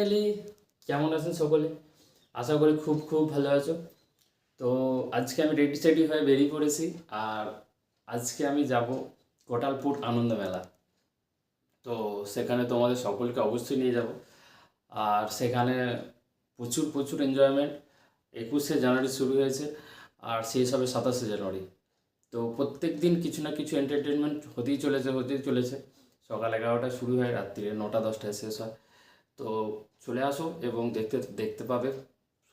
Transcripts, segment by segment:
Family কেমন আছেন সকলে? আশা করি খুব খুব ভালো আছো। তো আজকে আমি রেডি সেডি হয়ে বেরিয়ে পড়েছি আর আজকে আমি যাব কোটালপুর আনন্দ মেলা। তো সেখানে তোমাদের সকলকে অবশ্যই নিয়ে যাব। আর সেখানে প্রচুর প্রচুর এনজয়মেন্ট একুশে জানুয়ারি শুরু হয়েছে আর শেষ হবে সাতাশে জানুয়ারি। তো প্রত্যেক দিন কিছু না কিছু এন্টারটেনমেন্ট হতেই চলেছে হতেই চলেছে। সকাল এগারোটায় শুরু হয়, রাত্রিরে নটা, দশটায় শেষ হয়। তো চলে আসো এবং দেখতে দেখতে পাবে।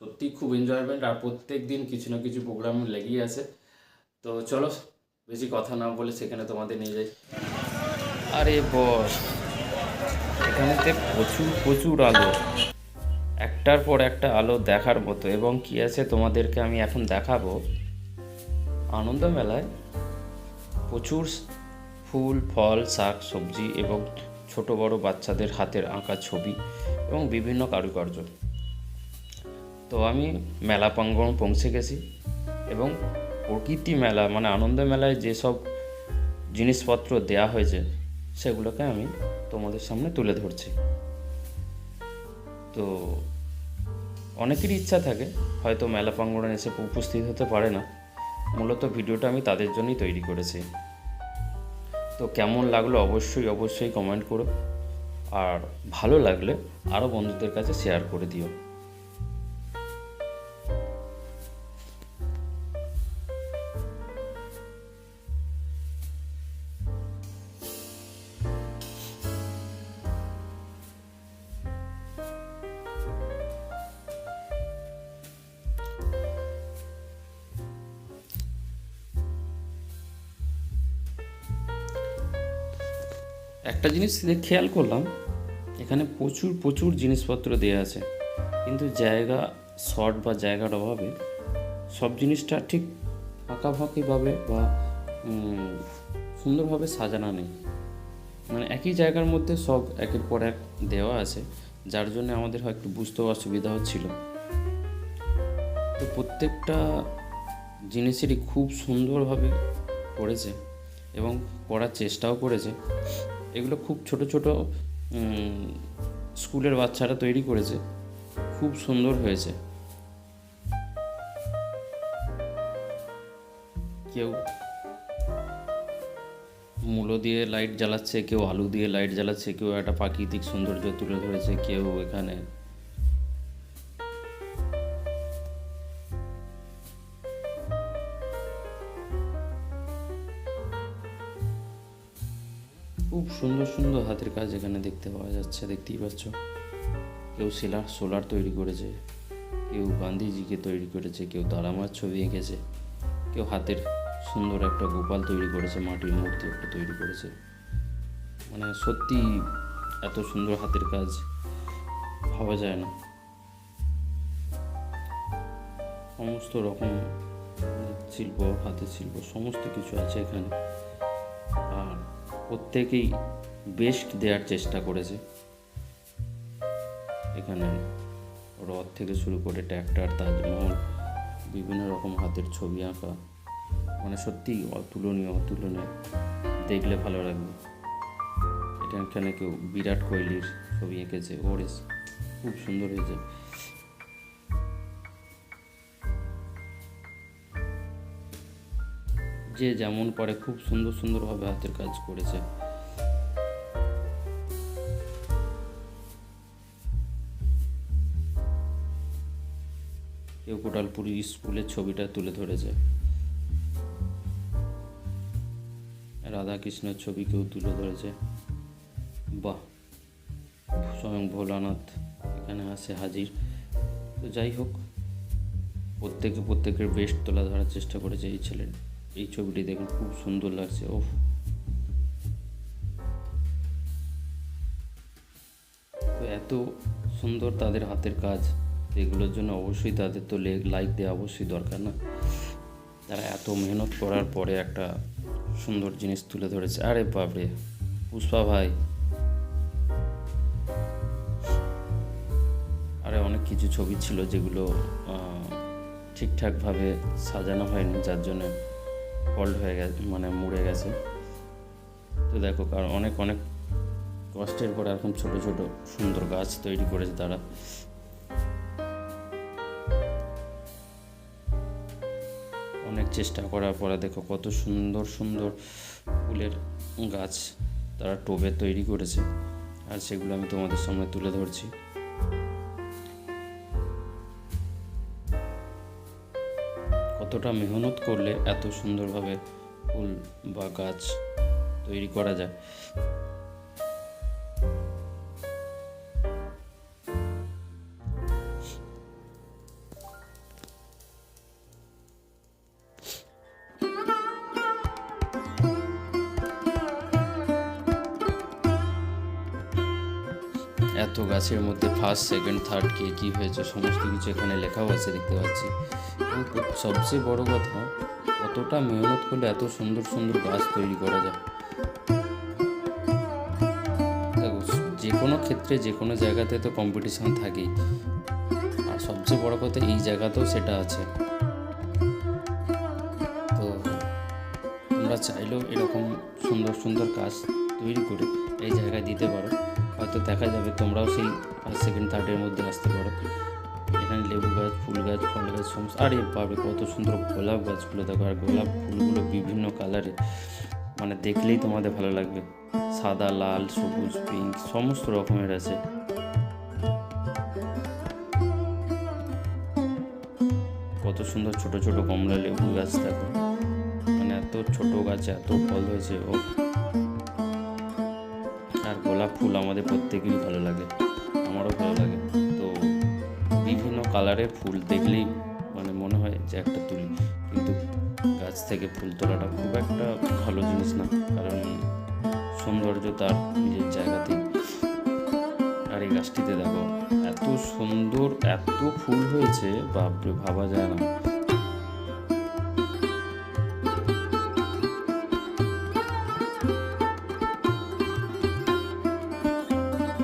সত্যি খুব এনজয়মেন্ট আর প্রত্যেক দিন কিছু না কিছু প্রোগ্রাম লেগেই আছে। তো চলো, বেশি কথা না বলে সেখানে তোমাদের নিয়ে যাই। আরে বস, এখানেতে প্রচুর প্রচুর আলো। একটার পর একটা আলো দেখার মতো, এবং কি আছে তোমাদেরকে আমি এখন দেখাবো? আনন্দ মেলায় প্রচুর ফুল, ফল, শাক, সবজি এবং ছোট বড় বাচ্চাদের হাতের আঁকা ছবি এবং বিভিন্ন কারুকার্য। তো আমি মেলা প্রাঙ্গণ পৌঁছে গেছি এবং প্রকৃতি মেলা মানে আনন্দ মেলায় যেসব জিনিসপত্র দেয়া হয়েছে, সেগুলোকে আমি তোমাদের সামনে তুলে ধরছি। তো অনেকেরই ইচ্ছা থাকে, হয়তো মেলা প্রাঙ্গণে এসে উপস্থিত হতে পারে না। মূলত ভিডিওটা আমি তাদের জন্যই তৈরি করেছি। তো কেমন লাগল অবশ্যই অবশ্যই কমেন্ট করো। আর ভালো লাগলে আরও বন্ধুদের কাছে শেয়ার করে দিও। একটা জিনিস খেয়াল করলাম, এখানে প্রচুর প্রচুর জিনিসপত্র দেওয়া আছে। কিন্তু জায়গা শর্ট বা জায়গার অভাবে সব জিনিসটা ঠিক ফাঁকাফাঁকিভাবে বা সুন্দরভাবে সাজানো নেই। মানে একই জায়গার মধ্যে সব একের পর এক দেওয়া আছে, যার জন্য আমাদের হয়তো বুঝতেও অসুবিধা হচ্ছিল। তো প্রত্যেকটা জিনিসেরই খুব সুন্দরভাবে করেছে এবং করার চেষ্টাও করেছে। এগুলো খুব ছোট ছোট স্কুলের বাচ্চারা তৈরি করেছে। খুব সুন্দর হয়েছে। কেউ মূলো দিয়ে লাইট জ্বালাচ্ছে, কেউ আলু দিয়ে লাইট জ্বালাচ্ছে, কেউ একটা প্রাকৃতিক সৌন্দর্য তুলে ধরেছে, কেউ এখানে খুব সুন্দর সুন্দর হাতের কাজ এখানে দেখতে পাওয়া যাচ্ছে, দেখতেই পাচ্ছ। কেউ সেলার, সোলার তৈরি করেছে, কেউ গান্ধীজিকে তৈরি করেছে, কেউ তারামার ছবি এঁকেছে, কেউ হাতের সুন্দর একটা গোপাল তৈরি করেছে, মাটির মূর্তি একটা তৈরি করেছে। মানে সত্যি এত সুন্দর হাতের কাজ, ভাবা যায় না। সমস্ত রকম শিল্প, হাতের শিল্প, সমস্ত কিছু আছে এখানে। প্রত্যেকেই বেস্ট দেওয়ার চেষ্টা করেছে। এখানে রথ থেকে শুরু করে ট্র্যাক্টর তাজমহল, বিভিন্ন রকম হাতের ছবি আঁকা। মানে সত্যি অতুলনীয় অতুলনীয়। দেখলে ভালো লাগবে। এটা এখানে কেউ বিরাট কোহলির ছবি এঁকেছে, ওর খুব সুন্দর হয়েছে। যে যেমন পারে খুব সুন্দর সুন্দরভাবে হাতের কাজ করেছে। কেউ কোটালপুরি স্কুলের ছবিটা তুলে ধরেছে। রাধাকৃষ্ণের ছবি কেউ তুলে ধরেছে। বাহ, স্বয়ং ভোলানাথ এখানে আসে হাজির। তো যাই হোক, প্রত্যেকে প্রত্যেকের বেস্ট তোলা ধরার চেষ্টা করেছে এই ছেলের এই ছবিটি দেখুন, খুব সুন্দর লাগছে, ওফ। তো এত সুন্দর তাদের হাতের কাজ, এগুলোর জন্য অবশ্যই তাদের তো লেগ লাইক দেওয়া অবশ্যই দরকার না। তারা এত মেহনত করার পরে একটা সুন্দর জিনিস তুলে ধরেছে। আরে বাপরে, পুষ্পা ভাই। আরে অনেক কিছু ছবি ছিল যেগুলো ঠিকঠাকভাবে সাজানো হয়নি, যার জন্য ফল্ট হয়ে গেছে মানে মুড়ে গেছে। তো দেখো, কারণ অনেক অনেক কষ্টের পর এরকম ছোট ছোট সুন্দর গাছ তৈরি করেছে তারা। অনেক চেষ্টা করার পরে দেখো, কত সুন্দর সুন্দর ফুলের গাছ তারা টোবে তৈরি করেছে। আর সেগুলো আমি তোমাদের সামনে তুলে ধরছি। কতটা মেহনত করলে এত সুন্দরভাবে ফুল বা গাছ তৈরি করা যায়? এত গাছের মধ্যে ফার্স্ট সেকেন্ড থার্ড কে, কী হয়েছে, সমস্ত কিছু এখানে লেখাও আছে, দেখতে পাচ্ছি। সবচেয়ে বড় কথা কতটা মেহনত করলে এত সুন্দর সুন্দর গাছ তৈরি করা যায়। দেখো যে কোনো ক্ষেত্রে যে কোনো জায়গাতে তো কম্পিটিশান থাকেই। আর সবচেয়ে বড় কথা, এই জায়গাতেও সেটা আছে। তো, তোমরা চাইলেও এরকম সুন্দর সুন্দর কাজ তৈরি করে এই জায়গায় দিতে পারো। হয়তো দেখা যাবে তোমরাও সেই সেকেন্ড থার্ডের মধ্যে আসতে পারো। এখানে লেবু গাছ, ফুল গাছ, ফল গাছ সমস্ত আরে পাবে কত সুন্দর গোলাপ গাছগুলো, দেখো, আর গোলাপ ফুলগুলো বিভিন্ন কালারে মানে দেখলেই তোমাদের ভালো লাগবে। সাদা, লাল, সবুজ পিঙ্ক সমস্ত রকমের আছে। কত সুন্দর ছোট ছোট কমলা লেবু গাছ, দেখো। মানে এত ছোট গাছে, এত ফল হয়েছে, ও। আর গোলাপ ফুল আমাদের প্রত্যেকেরই ভালো লাগে। আমারও ভালো লাগে। বিভিন্ন কালারের ফুল দেখলেই মানে মনে হয় যে একটা তুলি। কিন্তু গাছ থেকে ফুল তোলাটা খুব একটা ভালো জিনিস না, কারণ সৌন্দর্য তার নিজের জায়গাতেই। আর এই গাছটিতে দেখো, এত সুন্দর, এত ফুল হয়েছে, বাপরে, ভাবা যায় না।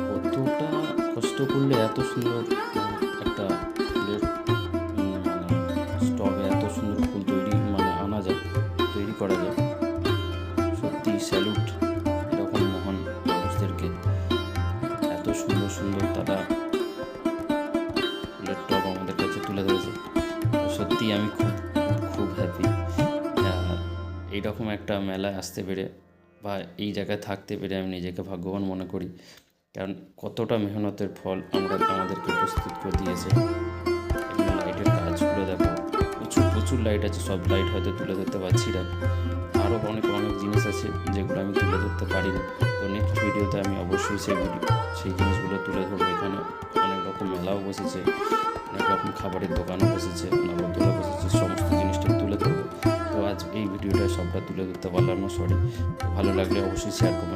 কতটা কষ্ট করলে এত সুন্দর। স্যালুট এরকম মহান মানুষদেরকে এত সুন্দর সুন্দর তারা টব আমাদের কাছে তুলে ধরেছে। সত্যি আমি খুব খুব হ্যাপি এইরকম একটা মেলায় আসতে পেরে বা এই জায়গায় থাকতে পেরে আমি নিজেকে ভাগ্যবান মনে করি। কারণ কতটা মেহনতের ফল আমরা, আমাদেরকে প্রস্তুত করে দিয়েছে। লাইটের কাজগুলো দেখো। প্রচুর প্রচুর লাইট আছে, সব লাইট হয়তো তুলে ধরতে পারছি না। আরও অনেক অনেক জিনিস আছে যেগুলো আমি তুলে ধরতে পারি না। তো নেক্সট ভিডিওতে আমি অবশ্যই সেই ভিডিও সেই জিনিসগুলো তুলে ধরবো। এখানে অনেক রকম মেলাও বসেছে, অনেক রকম খাবারের দোকানও বসেছে নবদ্দোলা বসেছে, সমস্ত জিনিসটা তুলে ধরবো। তো আজ এই ভিডিওটা সবটা তুলে ধরতে পারলাম না সরি ভালো লাগলে অবশ্যই শেয়ার করবেন।